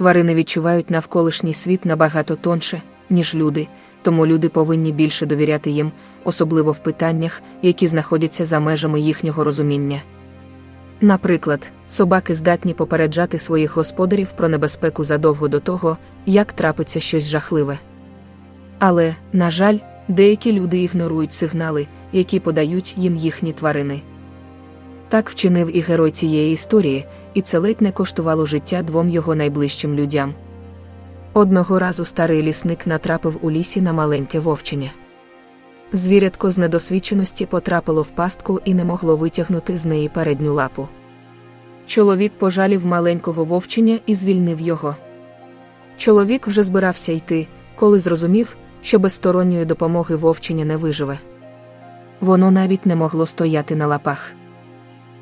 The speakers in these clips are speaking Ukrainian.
Тварини відчувають навколишній світ набагато тонше, ніж люди, тому люди повинні більше довіряти їм, особливо в питаннях, які знаходяться за межами їхнього розуміння. Наприклад, собаки здатні попереджати своїх господарів про небезпеку задовго до того, як трапиться щось жахливе. Але, на жаль, деякі люди ігнорують сигнали, які подають їм їхні тварини. Так вчинив і герой цієї історії, і це ледь не коштувало життя двом його найближчим людям. Одного разу старий лісник натрапив у лісі на маленьке вовчення. Звірятко з недосвідченості потрапило в пастку і не могло витягнути з неї передню лапу. Чоловік пожалів маленького вовчення і звільнив його. Чоловік вже збирався йти, коли зрозумів, що без сторонньої допомоги вовчення не виживе. Воно навіть не могло стояти на лапах.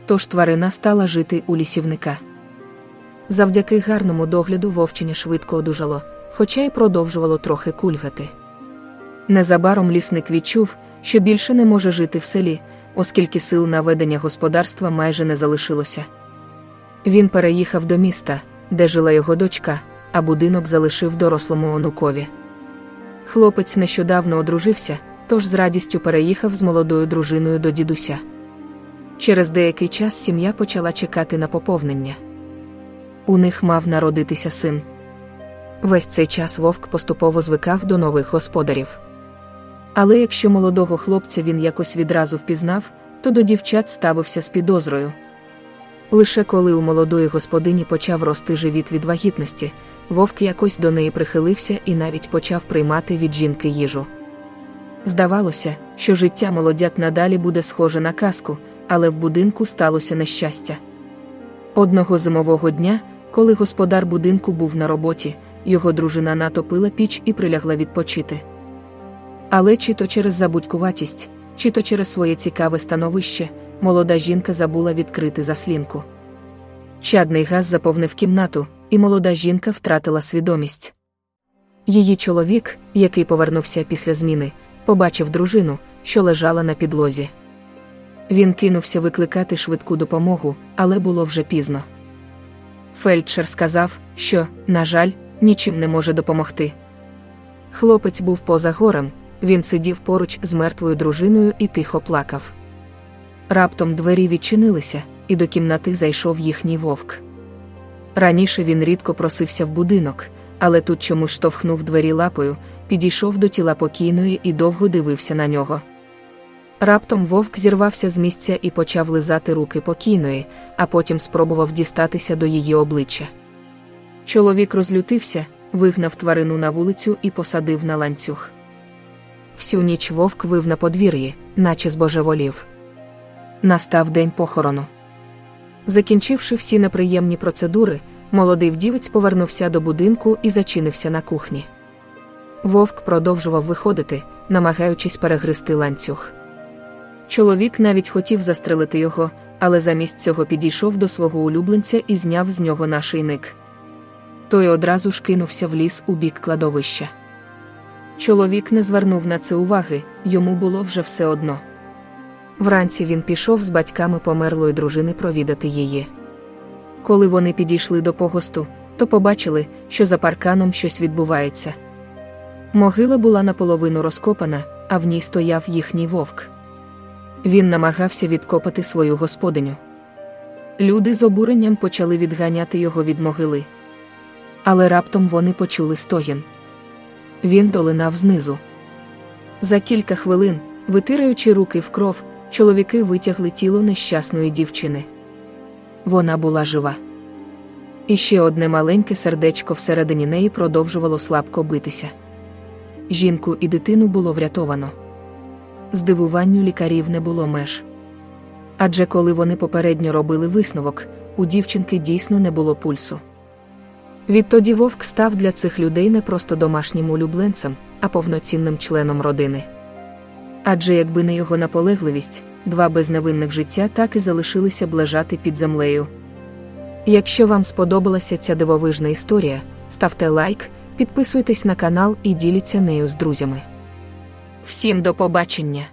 Тож тварина стала жити у лісівника. Завдяки гарному догляду вовчення швидко одужало, хоча й продовжувало трохи кульгати. Незабаром лісник відчув, що більше не може жити в селі, оскільки сил на ведення господарства майже не залишилося. Він переїхав до міста, де жила його дочка, а будинок залишив дорослому онукові. Хлопець нещодавно одружився, тож з радістю переїхав з молодою дружиною до дідуся. Через деякий час сім'я почала чекати на поповнення. У них мав народитися син. Весь цей час вовк поступово звикав до нових господарів. Але якщо молодого хлопця він якось відразу впізнав, то до дівчат ставився з підозрою. Лише коли у молодої господині почав рости живіт від вагітності, вовк якось до неї прихилився і навіть почав приймати від жінки їжу. Здавалося, що життя молодят надалі буде схоже на казку, але в будинку сталося нещастя. Одного зимового дня, коли господар будинку був на роботі, його дружина натопила піч і прилягла відпочити. Але чи то через забудькуватість, чи то через своє цікаве становище, молода жінка забула відкрити заслінку. Чадний газ заповнив кімнату, і молода жінка втратила свідомість. Її чоловік, який повернувся після зміни, побачив дружину, що лежала на підлозі. Він кинувся викликати швидку допомогу, але було вже пізно. Фельдшер сказав, що, на жаль, нічим не може допомогти. Хлопець був поза горем, він сидів поруч з мертвою дружиною і тихо плакав. Раптом двері відчинилися, і до кімнати зайшов їхній вовк. Раніше він рідко просився в будинок, але тут чомусь штовхнув двері лапою, підійшов до тіла покійної і довго дивився на нього. Раптом вовк зірвався з місця і почав лизати руки покійної, а потім спробував дістатися до її обличчя. Чоловік розлютився, вигнав тварину на вулицю і посадив на ланцюг. Всю ніч вовк вив на подвір'ї, наче збожеволів. Настав день похорону. Закінчивши всі неприємні процедури, молодий вдівець повернувся до будинку і зачинився на кухні. Вовк продовжував виходити, намагаючись перегризти ланцюг. Чоловік навіть хотів застрелити його, але замість цього підійшов до свого улюбленця і зняв з нього нашийник. Той одразу ж кинувся в ліс у бік кладовища. Чоловік не звернув на це уваги, йому було вже все одно. Вранці він пішов з батьками померлої дружини провідати її. Коли вони підійшли до погосту, то побачили, що за парканом щось відбувається. Могила була наполовину розкопана, а в ній стояв їхній вовк. Він намагався відкопати свою господиню. Люди з обуренням почали відганяти його від могили. Але раптом вони почули стогін. Він долинав знизу. За кілька хвилин, витираючи руки в кров, чоловіки витягли тіло нещасної дівчини. Вона була жива. І ще одне маленьке сердечко всередині неї продовжувало слабко битися. Жінку і дитину було врятовано. Здивуванню лікарів не було меж. Адже коли вони попередньо робили висновок, у дівчинки дійсно не було пульсу. Відтоді вовк став для цих людей не просто домашнім улюбленцем, а повноцінним членом родини. Адже якби не його наполегливість, два безневинних життя так і залишилися б лежати під землею. Якщо вам сподобалася ця дивовижна історія, ставте лайк, підписуйтесь на канал і діліться нею з друзями. Всім до побачення!